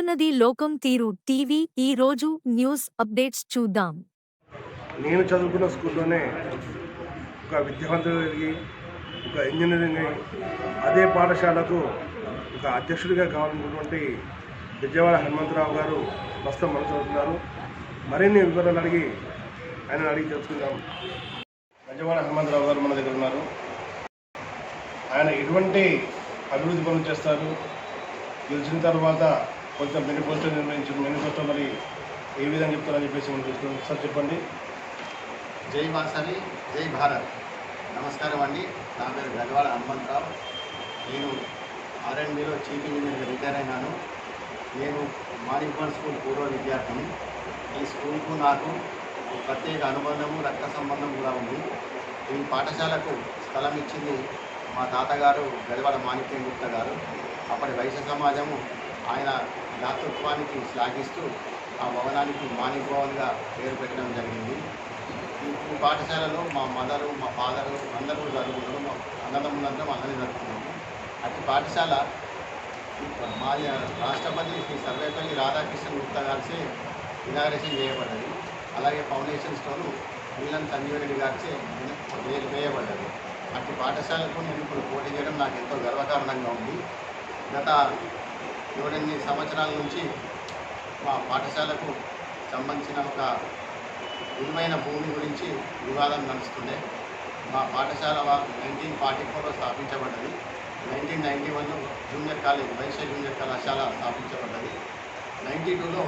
చూస్తున్నది లోకం తీరు టీవీ ఈ రోజు న్యూస్ అప్డేట్స్ చూద్దాం. నేను చదువుకున్న స్కూల్లోనే ఒక విద్యావంతుడికి ఒక ఇంజనీరింగ్ అదే పాఠశాలకు ఒక అధ్యక్షుడిగా కావాలనుకున్నటువంటి విజయవాడ హనుమంతరావు గారు ప్రస్తుతం మనసు మరిన్ని వివరాలు అడిగి ఆయన అడిగి తెలుసుకుందాం. విజయవాడ హనుమంతరావు గారు మన దగ్గర ఉన్నారు. ఆయన ఎటువంటి అభివృద్ధి పనులు చేస్తారు? గెలిచిన తర్వాత కొంచెం మేనిఫెస్టో నిర్ణయించిన మేనిఫెస్టో మరి ఏ విధంగా చెప్తారని చెప్పేసి మనం చూస్తున్నాం. సార్ చెప్పండి. జై వాసవి జై భారత్. నమస్కారం అండి. నా పేరు గజవాడ హనుమంతరావు. నేను ఆర్ఎండ్బిలో చీఫ్ ఇంజనీర్గా రిటైర్ అయినాను. నేను మారింపన్ స్కూల్ పూర్వ విద్యార్థిని. ఈ స్కూల్కు నాకు ఒక ప్రత్యేక అనుబంధము రక్త సంబంధం కూడా ఉంది. ఈ పాఠశాలకు స్థలం ఇచ్చింది మా తాతగారు గజవాడ మాణిక్యం గుప్త గారు. అప్పటి వైశ్య సమాజము ఆయన దాతృత్వానికి శ్లాఘిస్తూ ఆ భవనానికి మాణిక్ భవన్గా పేరు పెట్టడం జరిగింది. ఈ పాఠశాలలో మా మదరు మా ఫాదరు అందరూ చదువుకున్నారు మా అన్నదమ్ములందరం అందరినీ చదువుకున్నాము. అటు పాఠశాల మా రాష్ట్రపతి శ్రీ సర్వేపల్లి రాధాకృష్ణ గుప్తా గారిచే ఇనాగ్రేషన్ చేయబడ్డది. అలాగే ఫౌండేషన్ స్టోను నీలం గారిచే వే- వేయబడ్డది అటు పాఠశాలకు నేను ఇప్పుడు పోటీ చేయడం నాకు ఎంతో గర్వకారణంగా ఉంది. గత ఏడెనిమిది సంవత్సరాల నుంచి మా పాఠశాలకు సంబంధించిన ఒక విలువైన భూమి గురించి వివాదం నడుస్తుండే. మా పాఠశాల నైన్టీన్ ఫార్టీ ఫోర్లో స్థాపించబడ్డది. నైన్టీన్ నైంటీ వన్లో జూనియర్ కాలేజ్ వైశ్య జూనియర్ కళాశాల స్థాపించబడ్డది. నైన్టీ టూలో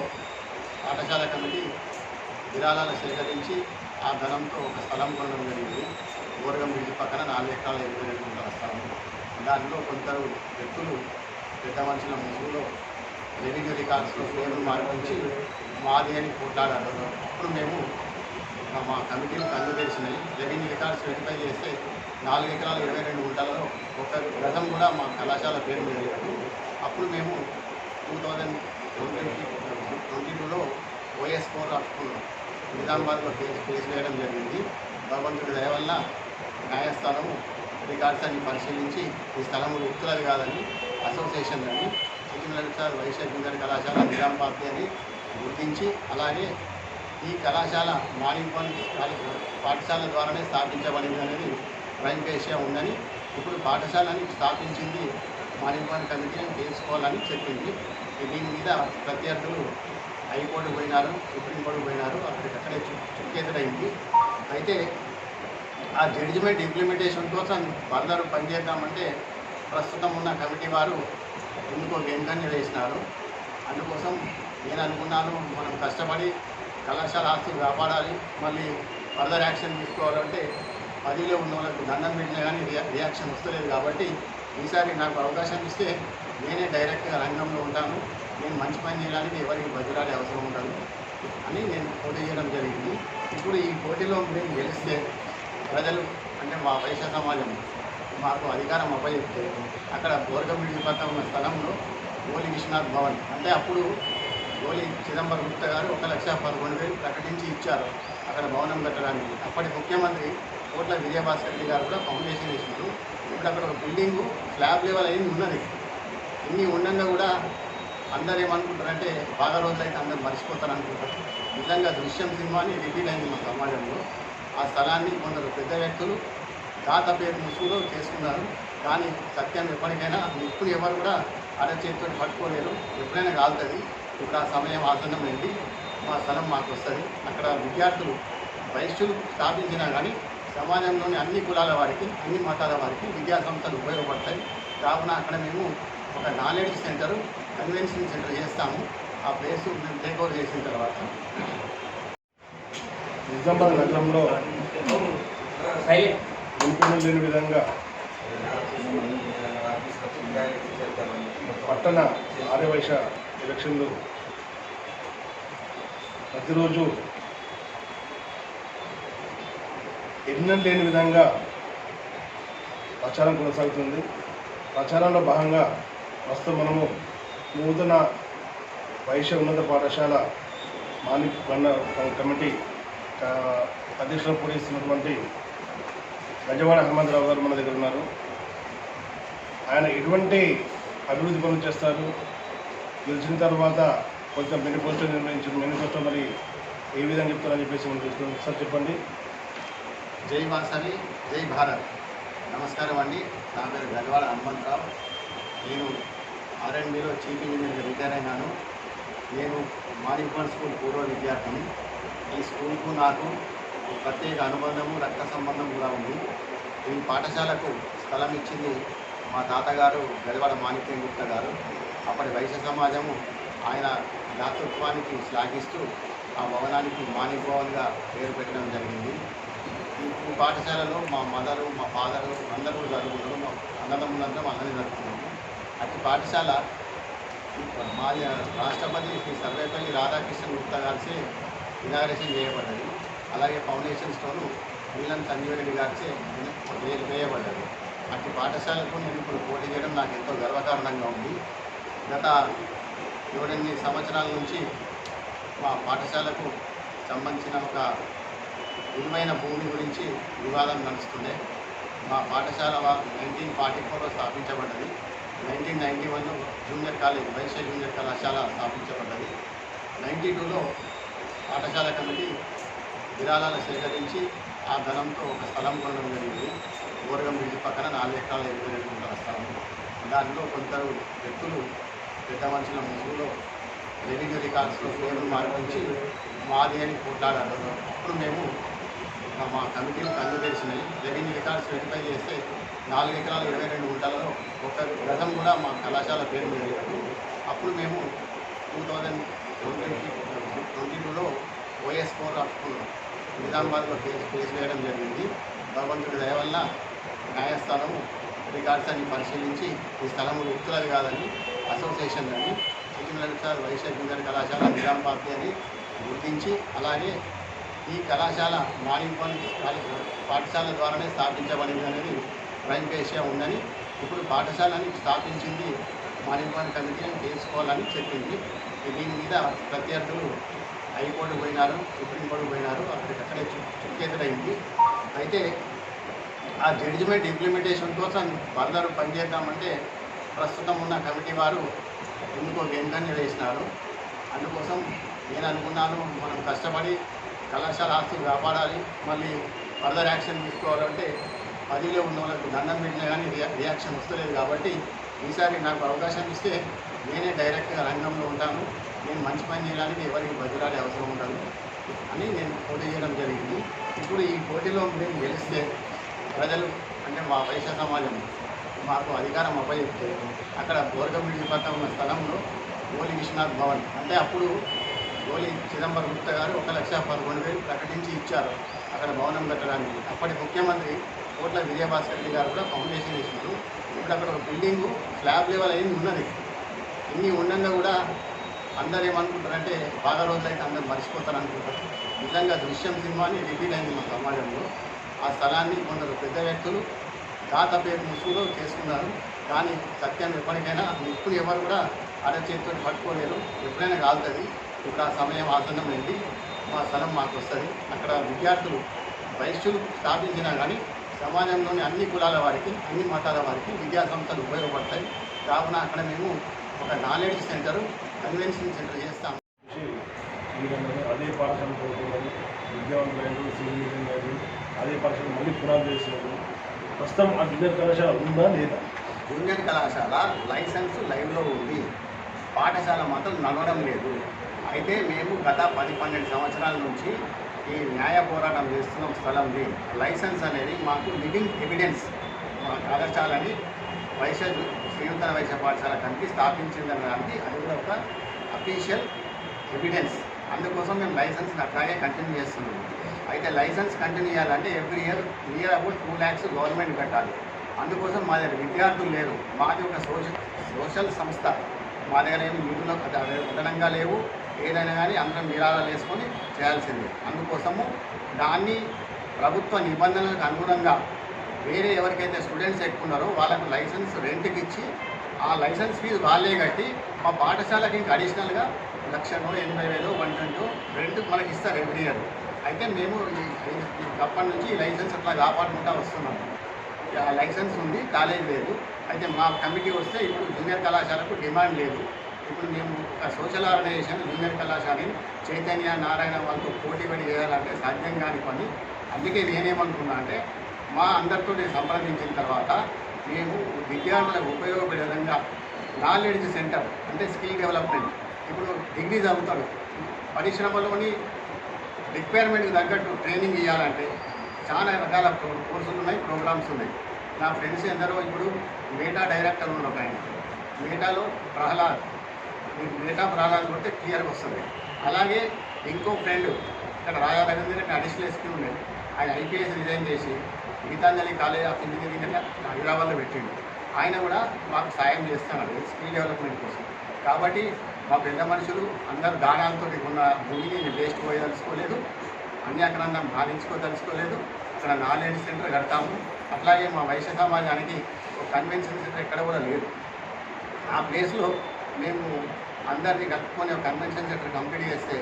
పాఠశాల కమిటీ విరాళాలు సేకరించి ఆ ధనంతో ఒక స్థలం కొనడం జరిగింది. ఓరగం బ్రిడ్జ్ పక్కన నాలుగు ఎకరాల ఇరవై రెండు స్థలం. దానిలో కొందరు వ్యక్తులు పెద్ద మనుషుల ముందులో రెవెన్యూ రికార్డ్స్లో పేర్లు మార్పించి మాది అని కొట్లాడారు. అప్పుడు మేము మా- కమిటీలు కళ్ళు రెవెన్యూ రికార్డ్స్ వెరిఫై చేస్తే నాలుగు ఎకరాలు ఇరవై రెండు గుంటలలో ఒక రథం కూడా మా కళాశాల పేరు మీద అప్పుడు మేము టూ థౌజండ్ ట్వంటీ ట్వంటీ టూలో ఓఎస్ ఫోర్ రాసుకున్నాం. నిజామాబాద్లో కేసు కేసు వేయడం జరిగింది. భగవంతుడి దయ వల్ల న్యాయస్థానము రికార్డ్స్ అన్ని పరిశీలించి ఈ స్థలము వ్యక్తులది కాదని అసోసియేషన్ అని సికింద్రాబాద్ వైశ్య జూనియర్ కళాశాల నిజామాబాద్ అని గుర్తించి అలాగే ఈ కళాశాల మాలింపన్ పాఠశాల ద్వారానే స్థాపించబడింది అనేది ప్రైమ్ ఉందని ఇప్పుడు పాఠశాలని స్థాపించింది మాలింపన్ కమిటీ అని తెలుసుకోవాలని చెప్పింది. దీని మీద ప్రత్యర్థులు హైకోర్టు పోయినారు సుప్రీంకోర్టు పోయినారు అక్కడికి అక్కడే చుక్కేతడైంది అయితే ఆ జడ్జిమెంట్ ఇంప్లిమెంటేషన్ కోసం ఫర్దర్ పనిచేద్దామంటే ప్రస్తుతం ఉన్న కమిటీ వారు ఎందుకో వెంకన్య వేసినారు. అందుకోసం నేను అనుకున్నాను మనం కష్టపడి కళాశాల ఆస్తులు కాపాడాలి మళ్ళీ ఫర్దర్ యాక్షన్ తీసుకోవాలంటే పదిలో ఉన్న వాళ్ళకు దండం పెట్టినా కానీ రియా రియాక్షన్ వస్తలేదు కాబట్టి ఈసారి నాకు అవకాశం ఇస్తే నేనే డైరెక్ట్గా రంగంలో ఉంటాను. నేను మంచి పని చేయడానికి ఎవరికి బదిలాడే అవసరం ఉండదు అని నేను పోటీ చేయడం జరిగింది. ఇప్పుడు ఈ పోటీలో నేను గెలిస్తే ప్రజలు అంటే మా వైశ్య సమాజం మాకు అధికారం అప్పచెప్తే అక్కడ బోర్గమిడి పక్కన ఉన్న స్థలంలో గోలి విశ్వనాథ్ భవన్. అంటే అప్పుడు గోలి చిదంబరం గుప్తా గారు ఒక లక్ష పదకొండు వేలు ప్రకటించి ఇచ్చారు అక్కడ భవనం కట్టడానికి. అప్పటి ముఖ్యమంత్రి కోట్ల విజయభాస్కర్ రెడ్డి గారు కూడా ఫౌండేషన్ వేసినారు ఇప్పుడు అక్కడ ఒక బిల్డింగు స్లాబ్ లెవెల్ అయింది ఉన్నది. ఇన్ని ఉండగా కూడా అందరు ఏమనుకుంటారంటే బాగా రోజులైతే అందరు మర్చిపోతారు అనుకుంటారు నిజంగా దృశ్యం సినిమాని రిపీట్ అయింది మా సమాజంలో. ఆ స్థలాన్ని కొందరు పెద్ద వ్యక్తులు దాత పేరు ముసుగులో చేసుకున్నారు. కానీ సత్యం ఎప్పటికైనా ఇప్పుడు ఎవరు కూడా అరచేతితో పట్టుకోలేరు. ఎప్పుడైనా కాలుతుంది. ఇప్పుడు ఆ సమయం ఆసన్నమైంది మా స్థలం మాకు వస్తుంది. అక్కడ విద్యార్థులు వైశ్యులు స్థాపించినా కానీ సమాజంలోని అన్ని కులాల వారికి అన్ని మతాల వారికి విద్యా సంస్థలు ఉపయోగపడతాయి. కావున అక్కడ మేము ఒక నాలెడ్జ్ సెంటర్ కన్వెన్షన్ సెంటర్ చేస్తాము. ఆ ప్లేస్ మేము టేక్ ఓవర్ చేసిన తర్వాత. నిజామాబాద్ నగరంలో ఇంకొన్ని లేని విధంగా పట్టణ ఆర్యవైశ ఎలక్షన్లు ప్రతిరోజు ఎన్నో లేని విధంగా ప్రచారం కొనసాగుతుంది. ప్రచారంలో భాగంగా ప్రస్తుతం మనము నూతన వైశ్య ఉన్నత పాఠశాల మాలిక్ బండ కమిటీ అధ్యక్షులు పూరిస్తున్నటువంటి గజవాడ హనుమంతరావు గారు మన దగ్గర ఉన్నారు. ఆయన ఎటువంటి అభివృద్ధి పనులు చేస్తారు? గెలిచిన తర్వాత కొంచెం మేనిఫెస్టో నిర్ణయించిన మేనిఫెస్టో మరి ఏ విధంగా చెప్తారని చెప్పేసి మనం చూస్తున్నాం. సార్ చెప్పండి. జై వాసవి జై భారత్. నమస్కారం అండి. నా పేరు గజవాడ హనుమంతరావు. నేను ఆర్ఎండ్బీలో చీఫ్ ఇంజనీర్గా రిటైర్ అయినాను. నేను మానిపల్ స్కూల్ పూర్వ విద్యార్థిని. ఈ స్కూల్కు నాకు ప్రత్యేక అనుబంధము రక్త సంబంధం కూడా ఉంది. ఈ పాఠశాలకు స్థలం ఇచ్చింది మా తాతగారు గెలవడ మాణిక్యం గుప్తా గారు. అప్పటి వైశ్య సమాజము ఆయన దాతృత్వానికి శ్లాఘిస్తూ ఆ భవనానికి మాణిక్ భవన్గా పేరు పెట్టడం జరిగింది. ఈ- పాఠశాలలో మా మదరు మా ఫాదరు అందరూ చదువుకున్నారు. మా అన్నదమ్ములందరం అందరినీ జరుపుకున్నాము అటు పాఠశాల మా రాష్ట్రపతి శ్రీ సర్వేపల్లి రాధాకృష్ణ గుప్తా గారిచే ఇనాగ్రేషన్ చేయబడ్డది. అలాగే ఫౌండేషన్ స్టోను నీలం సంజీవరెడ్డి గారిచే వే- వేయబడ్డది అట్టి పాఠశాలకు నేను ఇప్పుడు పోటీ చేయడం నాకు ఎంతో గర్వకారణంగా ఉంది. గత ఏడెనిమిది సంవత్సరాల నుంచి మా పాఠశాలకు సంబంధించిన ఒక విలువైన భూమి గురించి వివాదం నడుస్తుండే. మా పాఠశాల నైన్టీన్ ఫార్టీ ఫోర్లో స్థాపించబడ్డది. నైన్టీన్ నైంటీ వన్లో జూనియర్ కాలేజ్ వైశ్య జూనియర్ కళాశాల స్థాపించబడ్డది. నైంటీ టూలో పాఠశాల కమిటీ విరాళాలు సేకరించి ఆ ధనంతో ఒక స్థలం కొనడం జరిగింది. ఓరగం బ్రిడ్జ్ పక్కన నాలుగు ఎకరాల ఇరవై రెండు గుంటల స్థలం. దాంట్లో కొందరు వ్యక్తులు పెద్ద మనుషుల ముందులో రెవెన్యూ రికార్డ్స్లో పేర్లు మార్పించి మాది అని పోట్లాడారు అప్పుడు మేము మా- కమిటీలు కళ్ళు తెలిసినాయి రెవెన్యూ రికార్డ్స్ వెరిఫై చేస్తే నాలుగు ఎకరాల ఇరవై రెండు గుంటలలో ఒక గతం కూడా మా కళాశాల పేరు మీద లేదు. అప్పుడు మేము టూ థౌజండ్ ట్వంటీ ట్వంటీ టూలో ఓఎస్ ఫోర్ ఆఫ్ నిజామాబాద్లో కేసు కేసు వేయడం జరిగింది. భగవంతుడి దయ వల్ల న్యాయస్థానము రికార్డ్స్ అన్ని పరిశీలించి ఈ స్థలము వ్యక్తులది కాదని అసోసియేషన్ అని చికిమలసార్ వైశ్య జూనియర్ కళాశాల నిజామాబాద్ అని గుర్తించి అలాగే ఈ కళాశాల మాలింపానికి పాఠశాల ద్వారానే స్థాపించబడింది అనేది ప్రైమ్ కేసియా ఉందని ఇప్పుడు పాఠశాలని స్థాపించింది మాలింపాన్ కమిటీ అని తెలుసుకోవాలని చెప్పింది. దీని మీద ప్రత్యర్థులు హైకోర్టు పోయినారు సుప్రీంకోర్టు పోయినారు అక్కడికక్కడే చుక్కెదురైంది అయితే ఆ జడ్జిమెంట్ ఇంప్లిమెంటేషన్ కోసం ఫర్దర్ పనిచేద్దామంటే ప్రస్తుతం ఉన్న కమిటీ వారు ఎందుకో వెంకన్న వేసినారు. అందుకోసం నేను అనుకున్నాను మనం కష్టపడి కళాశాల ఆస్తి కాపాడాలి మళ్ళీ ఫర్దర్ యాక్షన్ తీసుకోవాలంటే పదిలో ఉన్న వాళ్ళకు దండం పెట్టినా కానీ రియాక్షన్ వస్తలేదు కాబట్టి ఈసారి నాకు అవకాశం ఇస్తే నేనే డైరెక్ట్గా రంగంలో ఉంటాను. నేను మంచి పని చేయడానికి ఎవరికి బదిలాడే అవసరం ఉండదు అని నేను పోటీ చేయడం జరిగింది. ఇప్పుడు ఈ పోటీలో మేము గెలిస్తే ప్రజలు అంటే మా వైశ్య సమాజం మాకు అధికారం అప్పచెప్తే అక్కడ బోర్గమిడి పక్కన ఉన్న స్థలంలో గోలి విశ్వనాథ్ భవన్. అంటే అప్పుడు గోలి చిదంబరం గుప్త గారు ఒక లక్ష పదకొండు వేలు ప్రకటించి ఇచ్చారు అక్కడ భవనం కట్టడానికి. అప్పటి ముఖ్యమంత్రి కోట్ల విజయభాస్కర్ రెడ్డి గారు కూడా ఫౌండేషన్ వేసినారు ఇప్పుడు అక్కడ ఒక బిల్డింగు స్లాబ్ లెవెల్ అయింది ఉన్నది. ఇన్ని ఉండగా కూడా అందరు ఏమనుకుంటారంటే బాగా రోజులైతే అందరు మర్చిపోతారు అనుకుంటారు నిజంగా దృశ్యం సినిమాని రిపీట్ అయింది మా సమాజంలో. ఆ స్థలాన్ని కొందరు పెద్ద వ్యక్తులు దాత పేరు ముసుగులో చేసుకున్నారు. కానీ సత్యం ఎప్పటికైనా నిప్పుని ఎవరు కూడా అరచేతితో పట్టుకోలేరు. ఎప్పుడైనా కాలుతుంది. ఇప్పుడు ఆ సమయం ఆసనం వెళ్ళి మా స్థలం మాకు వస్తుంది. అక్కడ విద్యార్థులు వయస్సులు స్థాపించినా కానీ సమాజంలోని అన్ని కులాల వారికి అన్ని మతాల వారికి విద్యా సంస్థలు ఉపయోగపడతాయి. కావున అక్కడ మేము ఒక నాలెడ్జ్ సెంటరు కన్వెన్షన్ సెంటర్ చేస్తాం. అదే పాఠశాల విద్యావంతులైన సివిల్ ఇంజనీర్లు అదే పాఠశాల మళ్ళీ పునాది చేసినారు ప్రస్తుతం ఆ జూనియర్ కళాశాల ఉందా లేదా? జూనియర్ కళాశాల లైసెన్స్ లైవ్లో ఉంది. పాఠశాల మాత్రం నడవడం లేదు. అయితే మేము గత పది పన్నెండు సంవత్సరాల నుంచి ఈ న్యాయ పోరాటం చేస్తున్న స్థలంది లైసెన్స్ అనేది మాకు లివింగ్ ఎవిడెన్స్ మా కళాశాలని వైశ్య శ్రీయుత వైశ్య పాఠశాల కమిటీ స్థాపించిందనడానికి అది కూడా ఒక అఫీషియల్ ఎవిడెన్స్ అందుకోసం మేము లైసెన్స్ని అట్లాగే కంటిన్యూ చేస్తున్నాము అయితే లైసెన్స్ కంటిన్యూ చేయాలంటే every year near about two lakhs government కట్టాలి. అందుకోసం మా దగ్గర విద్యార్థులు లేరు. మాది ఒక సోషల్ సోషల్ సంస్థ. మా దగ్గర ఏమి నిధులు అదనంగా లేవు. ఏదైనా కానీ అందరం నిరాళాలు వేసుకొని చేయాల్సిందే. అందుకోసము దాన్ని ప్రభుత్వ నిబంధనలకు అనుగుణంగా వేరే ఎవరికైతే స్టూడెంట్స్ ఎక్కున్నారో వాళ్ళకు లైసెన్స్ రెంట్కి ఇచ్చి ఆ లైసెన్స్ ఫీజు వాళ్ళే కట్టి మా పాఠశాలకి ఇంకా అడిషనల్గా లక్షనో ఎనభై వేలు వన్ ట్వంటో రెంట్ మనకి ఇస్తారు ఎవ్రీ ఇయర్ అయితే మేము అప్పటి నుంచి ఈ లైసెన్స్ అట్లా కాపాడుకుంటా వస్తున్నాం. ఆ లైసెన్స్ ఉంది కాలేజ్ లేదు. అయితే మా కమిటీ వస్తే ఇప్పుడు జూనియర్ కళాశాలకు డిమాండ్ లేదు. ఇప్పుడు మేము ఒక సోషల్ ఆర్గనైజేషన్ జూనియర్ కళాశాలని చైతన్య నారాయణ వాళ్ళతో పోటీ పడి చేయాలంటే సాధ్యం కాని పని. అందుకే నేనేమనుకున్నా అంటే మా అందరితో నేను సంప్రదించిన తర్వాత మేము విద్యార్థులకు ఉపయోగపడే విధంగా నాలెడ్జ్ సెంటర్ అంటే స్కిల్ డెవలప్మెంట్ ఇప్పుడు డిగ్రీ చదువుతాడు. పరిశ్రమలోని రిక్వైర్మెంట్కి తగ్గట్టు ట్రైనింగ్ ఇవ్వాలంటే చాలా రకాల కోర్సులు ఉన్నాయి ప్రోగ్రామ్స్ ఉన్నాయి. నా ఫ్రెండ్స్ ఎందరో ఇప్పుడు మేటా డైరెక్టర్ ఉన్న ఒక ఆయన. మేటాలో ప్రహ్లాద్. మీకు మేటా ప్రహ్లాద్ కొడితే క్లియర్గా వస్తుంది. అలాగే ఇంకో ఫ్రెండ్ ఇక్కడ రాజా రవీంద్ర అడిషనల్ ఎస్పీ ఉండేది ఆయన ఐపీఎస్ రిజైన్ చేసి గీతాంజలి కాలేజ్ ఆఫ్ ఇంజనీరింగ్ అని హైదరాబాద్లో పెట్టిండు. ఆయన కూడా మాకు సాయం చేస్తున్నాడు స్కిల్ డెవలప్మెంట్ కోసం. కాబట్టి మా పెద్ద మనుషులు అందరు దానాలతో ఉన్న భూమిని వేస్ట్ పోయదలుచుకోలేదు అన్యాక్రాంతం భావించుకోదలుచుకోలేదు అక్కడ నాలెడ్జ్ సెంటర్ కడతాము. అట్లాగే మా వైశ్య సమాజానికి ఒక కన్వెన్షన్ సెంటర్ ఎక్కడ కూడా లేదు. ఆ ప్లేస్లో మేము అందరినీ కలుపుకొని ఒక కన్వెన్షన్ సెంటర్ కంప్లీట్ చేస్తే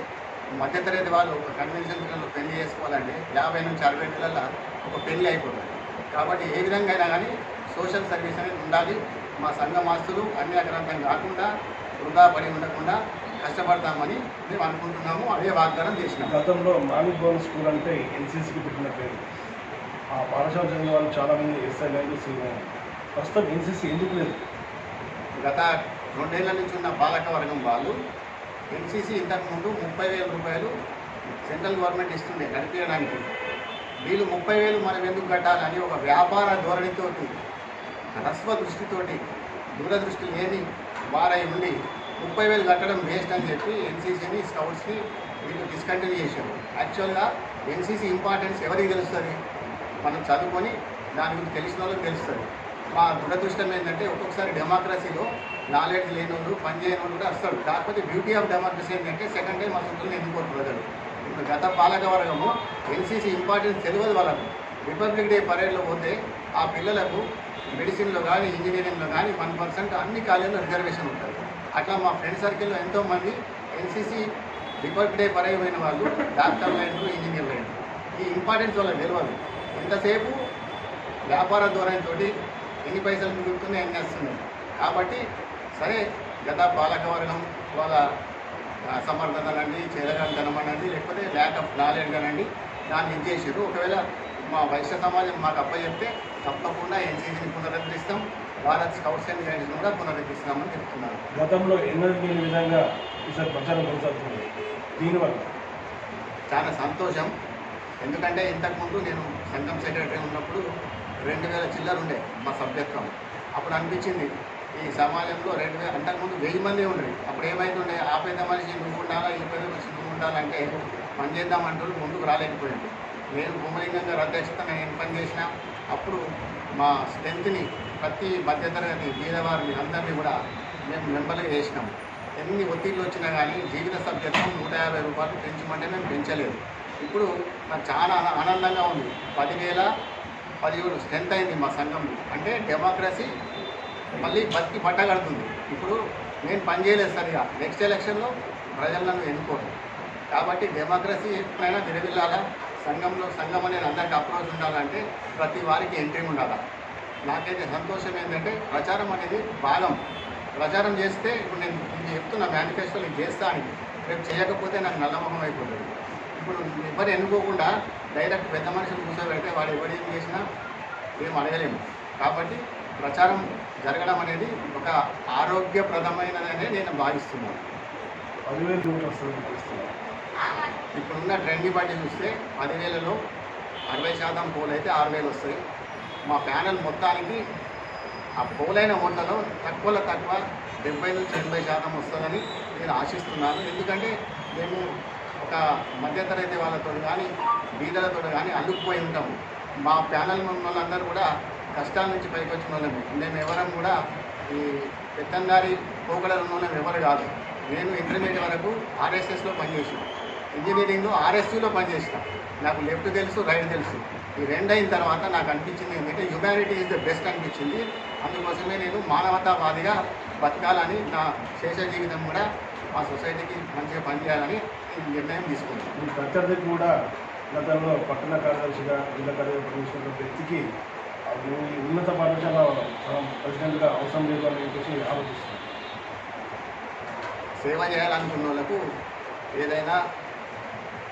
మధ్యతరగతి వాళ్ళు ఒక కన్వెన్షన్ సెంటర్లో పెళ్ళి చేసుకోవాలంటే యాభై నుంచి అరవై నెలల ఒక పెళ్ళి అయిపోతుంది. కాబట్టి ఏ విధంగా అయినా కానీ సోషల్ సర్వీస్ అనేది ఉండాలి. మా సంఘ మాస్తులు అన్యాక్రాంతం కాకుండా వృధా పడి ఉండకుండా కష్టపడతామని మేము అనుకుంటున్నాము. అదే వాగ్దానం చేసినాము గతంలో మాణిక్ భవన్ స్కూల్ అంటే ఎన్సీసీకి పెట్టిన పేరు. ఆ పాఠశాల చదివిన వాళ్ళు చాలామంది ఎస్ఐ సీనియర్ ప్రస్తుతం ఎన్సీసీ ఎందుకు లేదు? గత రెండేళ్ళ నుంచి ఉన్న పాలక వర్గం వాళ్ళు ఎన్సీసీ ఇంతకుముందు ముప్పై వేల రూపాయలు సెంట్రల్ గవర్నమెంట్ ఇస్తుండే నడిపించడానికి వీళ్ళు ముప్పై వేలు మనం ఎందుకు కట్టాలని ఒక వ్యాపార ధోరణితోటి హ్రస్వ దృష్టితోటి దూరదృష్టి లేని వారై ఉండి ముప్పై వేలు కట్టడం వేస్ట్ అని చెప్పి ఎన్సీసీని స్కౌట్స్ని వీళ్ళు డిస్కంటిన్యూ చేశారు. యాక్చువల్గా ఎన్సీసీ ఇంపార్టెన్స్ ఎవరికి తెలుస్తుంది? మనం చదువుకొని దాని గురించి తెలిసిన వాళ్ళకి తెలుస్తుంది. మా దురదృష్టం ఏంటంటే ఒక్కొక్కసారి డెమోక్రసీలో నాలెడ్జ్ లేని వాళ్ళు పనిచేయని వాళ్ళు కూడా వస్తారు కాకపోతే బ్యూటీ ఆఫ్ డెమోక్రసీ ఏంటంటే సెకండ్ టైం అసలు ఎన్నుకోరు ప్రజలు. గత పాలక వర్గము ఎన్సీసీ ఇంపార్టెన్స్ తెలియదు వాళ్ళకు. రిపబ్లిక్ డే పరేడ్లో పోతే ఆ పిల్లలకు మెడిసిన్లో కానీ ఇంజనీరింగ్లో కానీ వన్ పర్సెంట్ అన్ని కాలేజీలో రిజర్వేషన్ ఉంటుంది. అట్లా మా ఫ్రెండ్ సర్కిల్లో ఎంతోమంది ఎన్సీసీ రిపబ్లిక్ డే పరేడ్ పోయిన వాళ్ళు డాక్టర్లు అయినారు ఇంజనీర్లు అయినారు ఈ ఇంపార్టెన్స్ వాళ్ళకి తెలియదు. ఎంతసేపు వ్యాపార ధోరణితో ఎన్ని పైసలు మిగులుతున్నాయి ఎన్ని వస్తున్నాయి కాబట్టి సరే గత పాలకవర్గం వాళ్ళ అసమర్థత అనండి చేరగలతనం అనండి లేకపోతే ల్యాక్ ఆఫ్ నాలెడ్జ్ అనండి. దాన్ని ఇది చేసారు ఒకవేళ మా వైశ్య సమాజం మాకు అప్పచెప్తే తప్పకుండా ఎన్సీసీని పునరుద్ధరిస్తాం. భారత్ స్కౌట్స్ అండ్ గైడ్స్ని కూడా పునరుద్ధరిస్తామని చెప్తున్నారు గతంలో ఎన్నడూ లేని విధంగా ఈసారి ప్రచారం కొనసాగుతుంది. దీనివల్ల? చాలా సంతోషం. ఎందుకంటే ఇంతకుముందు నేను సంఘం సెక్రటరీ ఉన్నప్పుడు రెండు వేల చిల్లర ఉండే మా సభ్యత్వం. అప్పుడు అనిపించింది ఈ సమాజంలో రెండు వేల అంతకుముందు వెయ్యి మంది ఉండేది అప్పుడు ఏమైతుండే? ఆ పెద్ద మనిషి నువ్వు ఉండాలా ఈ పెద్ద మనిషి నువ్వు ఉండాలంటే పని చేద్దామంటూ ముందుకు రాలేకపోయింది నేను భూమలింగంగా అధ్యక్షత నేను పని చేసిన? అప్పుడు మా స్ట్రెంత్ని ప్రతి మధ్యతరగతి బీదవారిని అందరినీ కూడా మేము మెంబర్గా చేసినాం. ఎన్ని ఒత్తిళ్ళు వచ్చినా కానీ జీవిత సభ్యత్వం నూట యాభై రూపాయలు పెంచమంటే మేము పెంచలేదు. ఇప్పుడు నాకు చాలా ఆనందంగా ఉంది. పదివేల పదిహేడు స్ట్రెంత్ అయింది మా సంఘం అంటే డెమోక్రసీ మళ్ళీ బతికి పట్టగడుతుంది ఇప్పుడు నేను పని చేయలేదు సరిగా. నెక్స్ట్ ఎలక్షన్లో ప్రజలు నన్ను ఎన్నుకోరు. కాబట్టి డెమోక్రసీ ఎప్పుడైనా విరవిల్లాలా? సంఘంలో సంఘం అనేది అందరికీ అప్రోచ్ ఉండాలంటే ప్రతి వారికి ఎంట్రీ ఉండాలా? నాకైతే సంతోషం ఏంటంటే ప్రచారం అనేది భాగం ప్రచారం చేస్తే ఇప్పుడు నేను ఇది చెప్తున్నా మేనిఫెస్టో నేను చేస్తా అని. రేపు చేయకపోతే నాకు నల్లమొహం అయిపోతుంది. ఇప్పుడు ఎవరు ఎన్నుకోకుండా డైరెక్ట్ పెద్ద మనుషులు కూర్చోబెడితే వాడు ఎవరు ఏం చేసినా ఏం అడగలేము. కాబట్టి ప్రచారం జరగడం అనేది ఒక ఆరోగ్యప్రదమైనదనే నేను భావిస్తున్నాను. పదివేలు. ఇప్పుడున్న ట్రెండ్ని బట్టి చూస్తే పదివేలలో అరవై శాతం పోల్ అయితే ఆరు వేలు వస్తాయి. మా ప్యానెల్ మొత్తానికి ఆ పోలైన ఓట్లలో తక్కువలో తక్కువ డెబ్బై నుంచి ఎనభై శాతం వస్తుందని నేను ఆశిస్తున్నాను. ఎందుకంటే మేము ఒక మధ్యతరగతి వాళ్ళతో కానీ బీదలతో కానీ అల్లుకుపోయి ఉంటాము. మా ప్యానెల్ ఉన్న వాళ్ళందరూ కూడా కష్టాల నుంచి పైకి వచ్చిన వాళ్ళమే మేము ఎవరం కూడా ఈ పెత్తందారి పోకడలు ఉన్న ఎవరు కాదు. నేను ఇంటర్మీడియట్ వరకు ఆర్ఎస్ఎస్లో పనిచేసాను ఇంజనీరింగ్లో ఆర్ఎస్యూలో పనిచేసిన. నాకు లెఫ్ట్ తెలుసు రైట్ తెలుసు. ఈ రెండు అయిన తర్వాత నాకు అనిపించింది ఏంటంటే హ్యుమానిటీ ఈజ్ ద బెస్ట్ అనిపించింది. అందుకోసమే నేను మానవతావాదిగా బతకాలని నా శేష జీవితం కూడా మా సొసైటీకి మంచిగా పనిచేయాలని నిర్ణయం తీసుకున్నాను. మీ కూడా గతంలో పట్టణ కార్యదర్శిగా జిల్లా కార్యదర్శి వ్యక్తికి ఉన్నత పాఠశాల మనం ప్రెసిడెంట్గా అవసరం లేదు అని చెప్పేసి ఆలోచిస్తున్నాం. సేవ చేయాలనుకున్న వాళ్ళకు ఏదైనా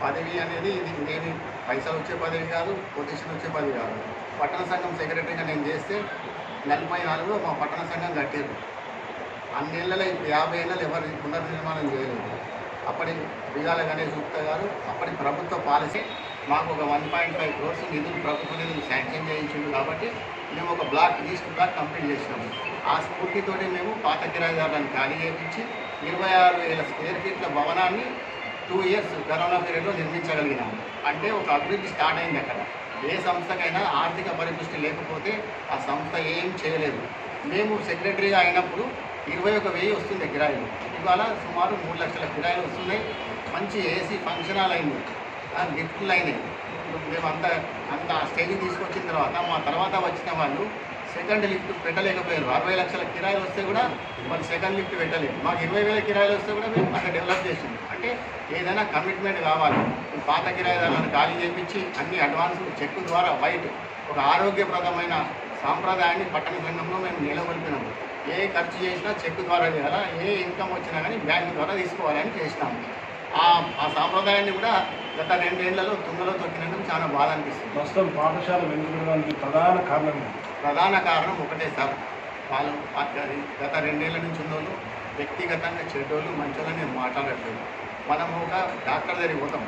పదవి అనేది ఇది ఇంకేమి పైసలు వచ్చే పదవి కాదు పొజిషన్ వచ్చే పదవి కాదు. పట్టణ సంఘం సెక్రటరీగా నేను చేస్తే నలభై నాలుగులో మా పట్టణ సంఘం కట్టేది. అన్నేళ్ళలో ఇప్పుడు యాభై ఏళ్ళలో ఎవరి పునర్నిర్మాణం చేయలేదు. అప్పటి బిగాల గణేష్ గుప్తా గారు అప్పటి ప్రభుత్వ పాలసీ మాకు ఒక వన్ పాయింట్ ఫైవ్ క్రోర్స్ నిధులు ప్రభుత్వ నిధులు శాంక్షన్ చేయించింది కాబట్టి మేము ఒక బ్లాక్ ఈస్ట్ బ్లాక్ కంప్లీట్ చేసినాము. ఆ స్ఫూర్తితోనే మేము పాత కిరాయిదారులను ఖాళీ చేయించి ఇరవై ఆరు వేల స్క్వేర్ ఫీట్ల భవనాన్ని టూ ఇయర్స్ కరోనా పీరియడ్లో నిర్మించగలిగినాము. అంటే ఒక అభివృద్ధి స్టార్ట్ అయింది అక్కడ. ఏ సంస్థకైనా ఆర్థిక పరిపుష్టి లేకపోతే ఆ సంస్థ ఏం చేయలేదు. మేము సెక్రటరీగా అయినప్పుడు ఇరవై ఒక వెయ్యి వస్తుంది కిరాయిలు. ఇవాళ సుమారు మూడు లక్షల కిరాయిలు వస్తున్నాయి. మంచి ఏసీ ఫంక్షన్ హాల్ అయింది. ఆ, గిఫ్ట్లు అయినాయి ఇప్పుడు మేము అంత అంత స్టేజ్ తీసుకొచ్చిన తర్వాత మా తర్వాత వచ్చిన వాళ్ళు సెకండ్ లిఫ్ట్ పెట్టలేకపోయారు. అరవై లక్షల కిరాయిలు వస్తే కూడా వాళ్ళు సెకండ్ లిఫ్ట్ పెట్టలేదు. మాకు ఇరవై వేల కిరాయిలు వస్తే కూడా మేము అక్కడ డెవలప్ చేసింది. అంటే ఏదైనా కమిట్మెంట్ కావాలి. పాత కిరాయిదారులను ఖాళీ చేయించి అన్ని అడ్వాన్స్ చెక్ ద్వారా బయట ఒక ఆరోగ్యప్రదమైన సాంప్రదాయాన్ని పట్టణ సంఘంలో మేము నిలబడిపోయినాము ఏ ఖర్చు చేసినా చెక్ ద్వారా చేయాలా ఏ ఇన్కమ్ వచ్చినా కానీ బ్యాంక్ ద్వారా తీసుకోవాలని చేసినాము ఆ సాంప్రదాయాన్ని కూడా గత రెండేళ్ళలో తుంగలో తొక్కినందుకు చాలా బాధ అనిపిస్తుంది. ప్రస్తుతం పాఠశాల వెనుకబడడానికి ప్రధాన కారణం? ప్రధాన కారణం ఒకటే సార్. వాళ్ళు గత రెండేళ్ళ నుంచి ఉన్నోళ్ళు వ్యక్తిగతంగా చెడ్డోళ్ళు మంచోళ్ళు నేను మాట్లాడట్లేదు. మనం ఒక డాక్టర్ దగ్గరికి పోతాం.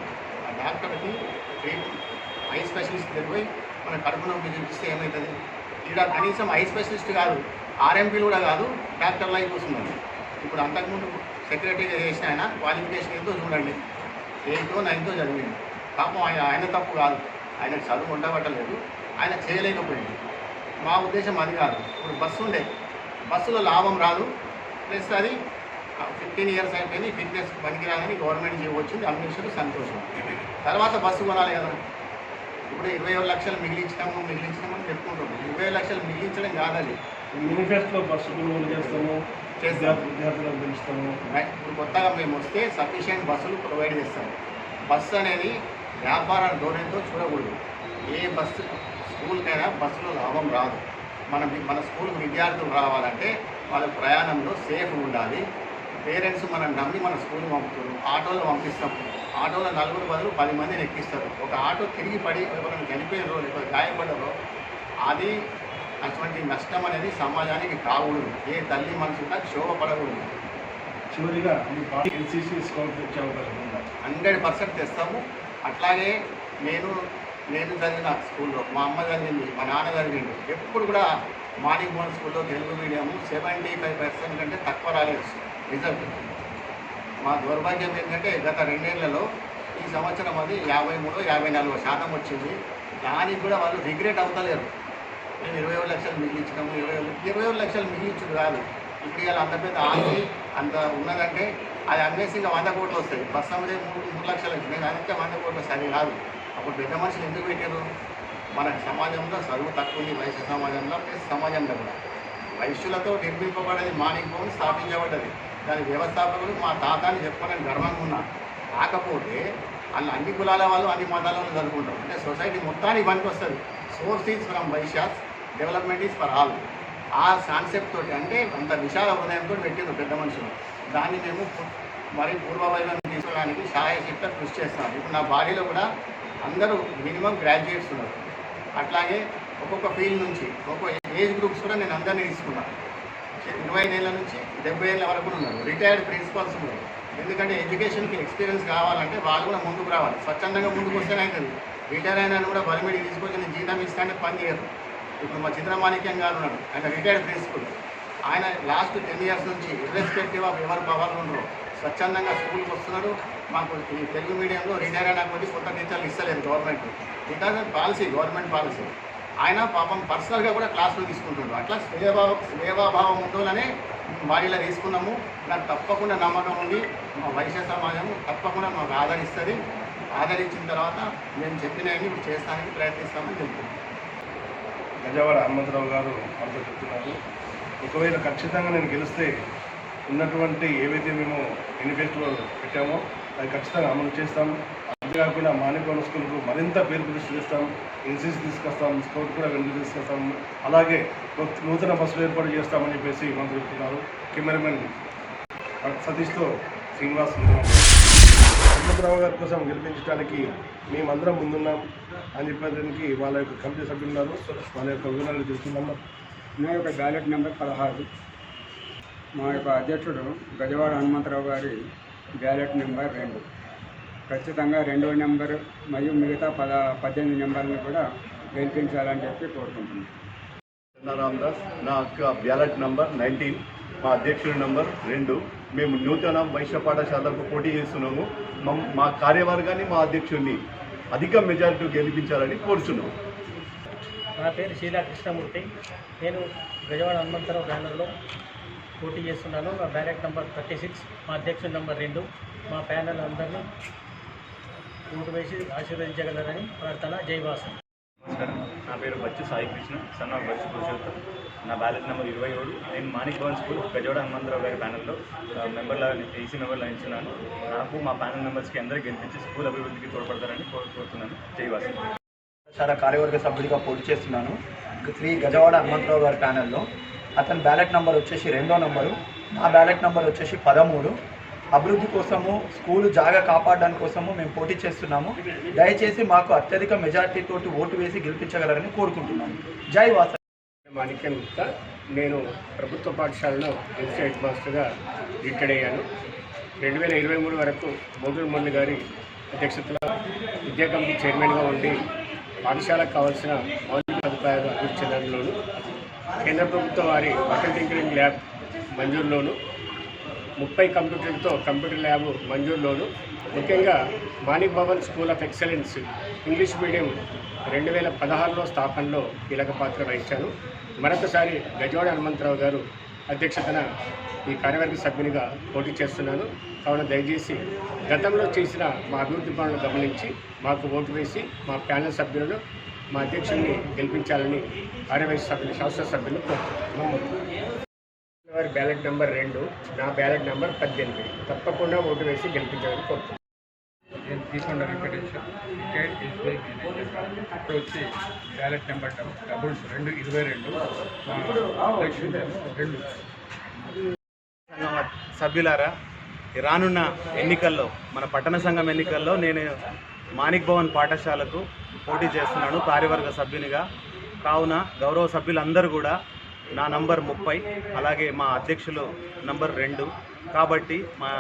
ఆ డాక్టర్కి ఐ స్పెషలిస్ట్ దగ్గర పోయి మన కడుపు నొప్పి చూపిస్తే ఏమవుతుంది ఇక్కడ కనీసం ఐ స్పెషలిస్ట్ కాదు ఆర్ఎంపీలు కూడా కాదు డాక్టర్లు అయిపోతున్నారు ఇప్పుడు అంతకుముందు సెక్రటరీగా చేసిన ఆయన క్వాలిఫికేషన్ ఎంతో చూడండి. ఎయితో నైన్తో చదివింది పాపం ఆయన ఆయన తప్పు కాదు. ఆయన చదువు ఉండబట్టలేదు. ఆయన చేయలేకపోయింది. మా ఉద్దేశం అది కాదు. ఇప్పుడు బస్సు ఉండే. బస్సులో లాభం రాదు. ప్లస్ అది ఫిఫ్టీన్ ఇయర్స్ అయిపోయింది. ఫిట్నెస్ పనికిరాదని గవర్నమెంట్ వచ్చింది. అన్ని సంతోషం. తర్వాత బస్సు కొనాలి కదా. ఇప్పుడు ఇరవై ఏడు లక్షలు మిగిలించినాము మిగిలించినాము అని చెప్పుకుంటున్నాం. ఇరవై లక్షలు మిగిలించడం కాదండి మేనిఫెస్టోలో బస్సు కొనుగోలు చేస్తాము. విద్యార్థులను పెంచుతాము ఇప్పుడు కొత్తగా మేము వస్తే సఫిషియెంట్ బస్సులు ప్రొవైడ్ చేస్తాము. బస్సు అనేది వ్యాపార ధోరణితో చూడకూడదు. ఏ బస్సు స్కూల్కైనా బస్సులో లాభం రాదు. మన మన స్కూల్కి విద్యార్థులు రావాలంటే వాళ్ళ ప్రయాణంలో సేఫ్ ఉండాలి. పేరెంట్స్ మనం నమ్మి మన స్కూల్ పంపుతారు. ఆటోలో పంపిస్తాం. ఆటోలో నలుగురు బదులు పది మందిని ఎక్కిస్తారు. ఒక ఆటో తిరిగి పడి ఎవరైనా చనిపోయారో లేకపోతే గాయపడరో అది అటువంటి నష్టం అనేది సమాజానికి కాకూడదు ఏ తల్లి మనసు కూడా క్షోభపడకూడదు. చివరిగా ఎన్సీసీ అవకాశం హండ్రెడ్ పర్సెంట్ తెస్తాము. అట్లాగే నేను నేను చదివిన స్కూల్లో మా అమ్మ చదివింది మా నాన్న చదివింది ఎప్పుడు కూడా మార్నింగ్ మోడల్ స్కూల్లో Telugu medium seventy five percent కంటే తక్కువ రాలేదు. రిజల్ట్. మా దౌర్భాగ్యం ఏంటంటే గత రెండేళ్ళలో ఈ సంవత్సరం అది యాభై మూడు యాభై నాలుగు శాతం వచ్చింది. దానికి కూడా వాళ్ళు రిగ్రెట్ అవుతలేరు మేము ఇరవై ఏడు లక్షలు మిగిలించినాము ఇరవై ఇరవై ఏడు లక్షలు మిగిలించుడు కాదు. ఇప్పుడు ఇవాళ అంత పెద్ద ఆగి అంత ఉన్నదంటే అది అమ్మేసి ఇంకా వంద కోట్లు వస్తాయి. బస్ అమ్మదే మూడు మూడు లక్షలు వచ్చినాయి దానికే వంద కోట్లు వస్తాయి. అది కాదు. అప్పుడు పెద్ద మనుషులు ఎందుకు పెట్టారు? మన సమాజంలో చదువు తక్కువ ఉంది. వయసు సమాజంలో ప్లస్ సమాజంలో కూడా. వైశ్యులతో నిర్మింపబడేది మానిక్ భవన్ స్థాపించబడ్డది. దాని వ్యవస్థాపకులు మా తాత అని చెప్పుకోవడానికి గర్వంగా ఉన్నా. కాకపోతే వాళ్ళు అన్ని కులాల వాళ్ళు అన్ని మతాల వాళ్ళు చదువుకుంటారు. అంటే సొసైటీ మొత్తానికి పనికి వస్తుంది source is from Vaishyas development is for all ఆ కాన్సెప్ట్ తోటి అంటే అంత విశాల హృదయంతో పెట్టింది పెద్ద మనుషులు. దాన్ని మేము మరి పూర్వవైభవం తీసుకోవడానికి సహాయశక్తిగా కృషి చేస్తున్నాం ఇప్పుడు నా బాడీలో కూడా అందరూ మినిమం గ్రాడ్యుయేట్స్ ఉన్నారు. అట్లాగే ఒక్కొక్క ఫీల్డ్ నుంచి ఒక్కొక్క ఏజ్ గ్రూప్స్ కూడా నేను అందరినీ తీసుకున్నాను ఇరవై ఏళ్ళ నుంచి డెబ్బై ఏళ్ళ వరకు ఉన్నారు. రిటైర్డ్ ప్రిన్సిపల్స్ ఉన్నారు. ఎందుకంటే ఎడ్యుకేషన్కి ఎక్స్పీరియన్స్ కావాలంటే వాళ్ళు కూడా ముందుకు రావాలి. స్వచ్ఛందంగా ముందుకు వస్తేనే అవుతుంది రిటైర్ అయినా కూడా బలిమిడి తీసుకొచ్చి నేను జీతం ఇస్తానే పని చేయరు. ఇప్పుడు మా చిత్రమాణిక్యం గారు ఉన్నాడు ఆయన రిటైర్డ్ ప్రిన్సిపల్ ఆయన లాస్ట్ టెన్ ఇయర్స్ నుంచి ఇర్రెస్పెక్టివ్ ఆఫ్ ఎవరు పవర్లు ఉండరు స్వచ్ఛందంగా స్కూల్కి వస్తున్నారు మాకు ఈ తెలుగు మీడియంలో రిటైర్ అయినా కొత్త టీచర్లు ఇస్తలేదు government because policy government policy ఆయన పాపం పర్సనల్గా కూడా క్లాసులు తీసుకుంటుండ్రు అట్లా స్వేభావ సేవాభావం ఉండాలనే వారిలో తీసుకున్నాము. నాకు తప్పకుండా నమ్మకం ఉంది. మా వైశ్య సమాజము తప్పకుండా మాకు ఆదరిస్తుంది. ఆదరించిన తర్వాత మేము చెప్పినవన్నీ చేస్తానికి ప్రయత్నిస్తామని తెలుపుతున్నాం గజవాడ హనుమంతరావు గారు మనతో చెప్తున్నారు. ఒకవేళ ఖచ్చితంగా నేను గెలిస్తే ఉన్నటువంటి ఏవైతే మేము మేనిఫెస్టో పెట్టామో అది ఖచ్చితంగా అమలు చేస్తాం. అంతేకాకుండా మానికోన స్కూల్కు మరింత పేరు ప్రతిష్ట చేస్తాం. ఎన్సీసీ తీసుకొస్తాం స్కౌట్ కూడా వెనుక తీసుకొస్తాం. అలాగే నూతన బస్సులు ఏర్పాటు చేస్తామని చెప్పేసి మనకు చెప్తున్నారు. కెమెరామెన్ సతీష్తో శ్రీనివాస్. ఉన్నాం హనుమంతరావు గారి కోసం గెలిపించడానికి మేమందరం ముందున్నాం అని చెప్పడానికి వాళ్ళ యొక్క కమిటీ సభ్యులు ఉన్నారు. వాళ్ళ యొక్క వివరాలు తెలుసుకుందాం. నా యొక్క బ్యాలెట్ నెంబర్ పదహారు. మా యొక్క అధ్యక్షుడు గజవాడ హనుమంతరావు గారి బ్యాలెట్ నెంబర్ రెండు. ఖచ్చితంగా రెండో నెంబర్ మరియు మిగతా పద పద్దెనిమిది నెంబర్ని కూడా గెలిపించాలని చెప్పి కోరుకుంటున్నాను రామదాస్ నా యొక్క బ్యాలెట్ నంబర్ నైన్టీన్. మా అధ్యక్షుడి నంబర్ రెండు. మేము నూతన వైశ్య పాఠశాలకు పోటీ చేస్తున్నాము. మమ్- మా కార్యవర్గాన్ని మా అధ్యక్షుడిని అధిక మెజారిటీ గెలిపించాలని కోరుచున్నాము. నా పేరు శీలా కృష్ణమూర్తి. నేను గజవాడ హనుమంతరావు బ్యానర్లో పోటీ చేస్తున్నాను. నా బ్యాలెట్ నెంబర్ థర్టీ సిక్స్ మా అధ్యక్షుడి నెంబర్ రెండు. మా ప్యానల్ అందరినీ ఓటు వేసి ఆశీర్వదించగలరని ప్రార్థన. జైవాసం నమస్కారం. నా పేరు బచ్చు సాయి కృష్ణ సన్ ఆఫ్ బచ్చు పురుషోత్తం. నా బ్యాలెట్ నెంబర్ ఇరవై ఏడు. నేను మాణిక్ భవన్ స్కూల్ గజవాడ హనుమంతరావు గారి ప్యానల్లో మెంబర్ల ఏసీ మెంబర్లు ఎంచున్నాను నాకు మా ప్యానల్ మెంబర్స్కి అందరూ గెలిపించి స్కూల్ అభివృద్ధికి తోడ్పడతారని కోరు- కోరుతున్నాను. జైవాసం చాలా కార్యవర్గ సభ్యుడిగా పోటీ చేస్తున్నాను. శ్రీ గజవాడ హనుమంతరావు గారి ప్యానెల్లో. అతని బ్యాలెట్ నెంబర్ వచ్చేసి రెండో నంబరు. నా బ్యాలెట్ నెంబర్ వచ్చేసి పదమూడు. అభివృద్ధి కోసము స్కూలు జాగా కాపాడడం కోసము మేము పోటీ చేస్తున్నాము. దయచేసి మాకు అత్యధిక మెజార్టీ తోటి ఓటు వేసి గెలిపించగలరని కోరుకుంటున్నాను జై వాస. మాణిక్యం గుప్తా నేను ప్రభుత్వ పాఠశాలలో ఎన్సీ హెడ్ మాస్టర్గా రిటైర్డ్ అయ్యాను. రెండు వేల ఇరవై మూడు వరకు మోదూరు మురళి గారి అధ్యక్షతలో విద్యా కమిటీ చైర్మన్గా ఉండి పాఠశాలకు కావాల్సిన మౌలిక సదుపాయాలు అభివృద్ధి చెందడంలోను కేంద్ర ప్రభుత్వం వారి వాటర్ టింకరింగ్ ల్యాబ్ మంజూరులోను ముప్పై కంప్యూటర్లతో కంప్యూటర్ ల్యాబ్ మంజూరులోను. ముఖ్యంగా Manik Bhavan school of excellence English medium రెండు వేల పదహారులో స్థాపనలో కీలక పాత్ర వహించాను మరొకసారి గజవాడ హనుమంతరావు గారు అధ్యక్షతన ఈ కార్యవర్గ సభ్యునిగా పోటీ చేస్తున్నాను. కావున దయచేసి గతంలో చేసిన మా అభివృద్ధి పనులను గమనించి మాకు ఓటు వేసి మా ప్యానెల్ సభ్యులను మా అధ్యక్షుడిని గెలిపించాలని కార్యవర్గ సభ్యులు శాస్త్ర సభ్యులు కోరుతున్నాను. వారి బ్యాలెట్ నెంబర్ రెండు నా బ్యాలెట్ నెంబర్ పద్దెనిమిది. తప్పకుండా ఓటు వేసి గెలిపించాలని కోరుతున్నాను నేను తీసుకున్న వెంకటేశ్వర్ రిటైర్డ్ ఎస్బీఐ మేనేజర్ ఇప్పుడు వచ్చి బ్యాలెట్ నెంబర్ డబ్- డబుల్స్ రెండు ఇరవై రెండు రెండు. సంఘం సభ్యులారా రానున్న ఎన్నికల్లో మన పట్టణ సంఘం ఎన్నికల్లో నేను మాణిక్ భవన్ పాఠశాలకు పోటీ చేస్తున్నాను కార్యవర్గ సభ్యునిగా. కావున గౌరవ సభ్యులందరూ కూడా నా నంబర్ ముప్పై అలాగే మా అధ్యక్షులు నంబర్ రెండు. కాబట్టి మా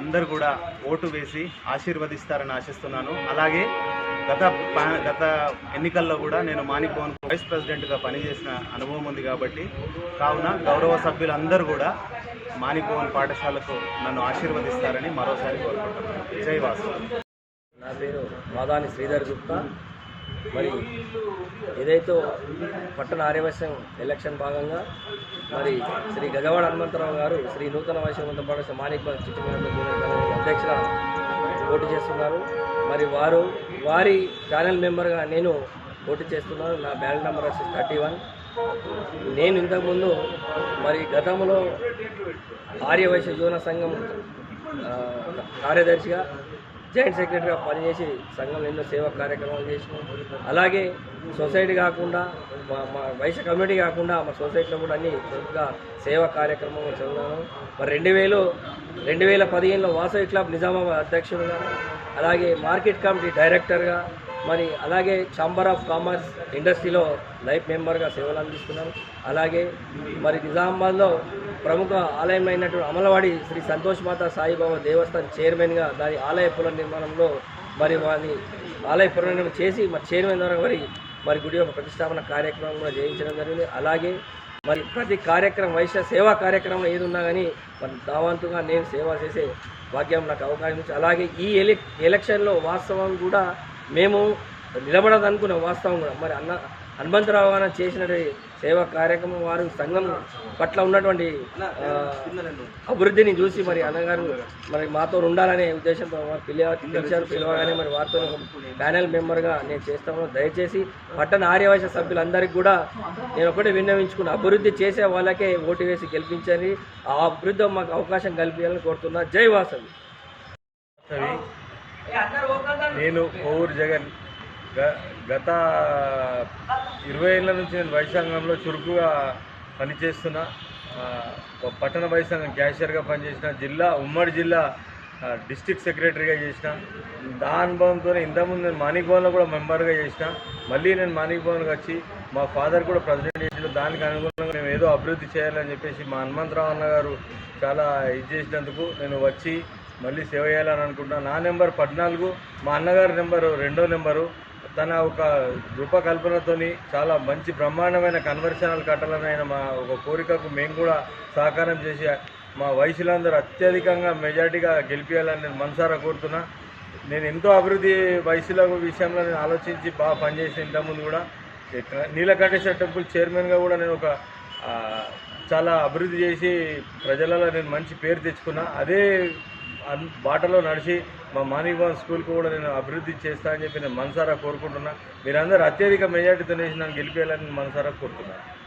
అందరు కూడా ఓటు వేసి ఆశీర్వదిస్తారని ఆశిస్తున్నాను. అలాగే గత గత ఎన్నికల్లో కూడా నేను మాణిక్ వైస్ ప్రెసిడెంట్గా పనిచేసిన అనుభవం ఉంది కాబట్టి కావున గౌరవ సభ్యులందరూ కూడా మాణిక్ పాఠశాలకు నన్ను ఆశీర్వదిస్తారని మరోసారి కోరుకుంటున్నాను. జై వాసు. నా పేరు మాదాని శ్రీధర్ గుప్తా. మరి ఏదైతే పట్టణ ఆర్యవశ్యం ఎలక్షన్ భాగంగా మరి శ్రీ గజవాడ హనుమంతరావు గారు శ్రీ నూతన వైశ్య పాఠశాల మాణిక అధ్యక్షుల పోటీ చేస్తున్నారు. మరి వారు వారి ప్యానెల్ మెంబర్గా నేను పోటీ చేస్తున్నాను. నా బ్యాలెట్ నెంబర్ వచ్చేసి థర్టీ వన్. నేను ఇంతకుముందు మరి గతంలో ఆర్యవైశ్య యువన సంఘం కార్యదర్శిగా జాయింట్ సెక్రటరీగా పనిచేసి సంఘంలో ఎన్నో సేవా కార్యక్రమాలు చేసినాం. అలాగే సొసైటీ కాకుండా మా మా వైశ్య కమ్యూనిటీ కాకుండా మా సొసైటీలో కూడా అన్ని చక్కగా సేవా కార్యక్రమాలు చదివాను మరి రెండు వేలు రెండు వేల పదిహేనులో వాసవి క్లబ్ నిజామాబాద్ అధ్యక్షుడుగా అలాగే మార్కెట్ కమిటీ డైరెక్టర్గా మరి అలాగే ఛాంబర్ ఆఫ్ కామర్స్ ఇండస్ట్రీలో లైఫ్ మెంబర్గా సేవలు అందిస్తున్నాను అలాగే మరి నిజామాబాద్లో ప్రముఖ ఆలయమైనటువంటి అమలవాడి శ్రీ సంతోష్ మాత సాయిబాబా దేవస్థాన్ చైర్మన్గా దాని ఆలయ పునర్నిర్మాణంలో మరి వారి ఆలయ పునర్నిర్మాణం చేసి మరి చైర్మన్ ద్వారా మరి మరి గుడి యొక్క ప్రతిష్టాపన కార్యక్రమం కూడా చేయించడం జరిగింది. అలాగే మరి ప్రతి కార్యక్రమం వైశ్య సేవా కార్యక్రమం ఏది ఉన్నా కానీ మరి దావంతుగా నేను సేవ చేసే భాగ్యం నాకు అవకాశం ఇచ్చి అలాగే ఈ ఎలి ఎలక్షన్లో వాస్తవం కూడా మేము నిలబడదనుకున్నాం వాస్తవం కూడా. మరి అన్న హనుమంతరావు గారు చేసిన సేవా కార్యక్రమం వారు సంఘం పట్ల ఉన్నటువంటి ఆ, అభివృద్ధిని చూసి మరి అన్నగారు మరి మాతో ఉండాలనే ఉద్దేశంతో పిలిచారు పిలవగానే మరి వారితో ప్యానెల్ మెంబర్గా నేను చేస్తాను దయచేసి పట్టణ ఆర్యవైశ్య సభ్యులందరికీ కూడా నేను ఒకటే విన్నవించుకున్న అభివృద్ధి చేసే వాళ్ళకే ఓటు వేసి గెలిపించండి. ఆ అభివృద్ధి మాకు అవకాశం కల్పించాలని కోరుతున్నా. జై వాసవి నేను కోవూరు జగన్. గ- గత ఇరవై ఏళ్ళ నుంచి నేను వైశాంగంలో చురుకుగా పనిచేస్తున్నా. పట్టణ వైస్ క్యాషియర్గా పనిచేసిన జిల్లా ఉమ్మడి జిల్లా డిస్టిక్ సెక్రటరీగా చేసిన దా అనుభవంతో ఇంతకుముందు నేను మాణిక్ భవన్లో కూడా మెంబర్గా చేసిన మళ్ళీ నేను మాణిక్ భవన్కి వచ్చి మా ఫాదర్ కూడా ప్రెసిడెంట్ చేసిన దానికి అనుగుణంగా మేము ఏదో అభివృద్ధి చేయాలని చెప్పేసి మా హనుమంతరావు అన్న గారు చాలా ఇది చేసినందుకు నేను వచ్చి మళ్ళీ సేవ చేయాలని అనుకుంటున్నా నా నెంబర్ పద్నాలుగు మా అన్నగారి నెంబరు రెండో నెంబరు. తన ఒక రూపకల్పనతోని చాలా మంచి బ్రహ్మాండమైన కన్వర్షనల్ కట్టాలని మా ఒక కోరికకు మేము కూడా సహకారం చేసి మా వయసులందరూ అత్యధికంగా మెజార్టీగా గెలిపించాలని నేను మనసారా కోరుతున్నా. నేను ఎంతో అభివృద్ధి వయసుల విషయంలో నేను ఆలోచించి బాగా పనిచేసిన ఇంతకుముందు కూడా నీలకంఠేశ్వర టెంపుల్ చైర్మన్గా కూడా నేను ఒక చాలా అభివృద్ధి చేసి ప్రజలలో నేను మంచి పేరు తెచ్చుకున్నా. అదే బాటలో నడిచి మా మాణిక్భవన్ స్కూల్కి కూడా నేను అభివృద్ధి చేస్తా అని చెప్పి నేను మనసారా కోరుకుంటున్నా. మీరందరూ అత్యధిక మెజార్టీతో వేసి నన్ను గెలిపేయాలని మనసారా కోరుతున్నాను.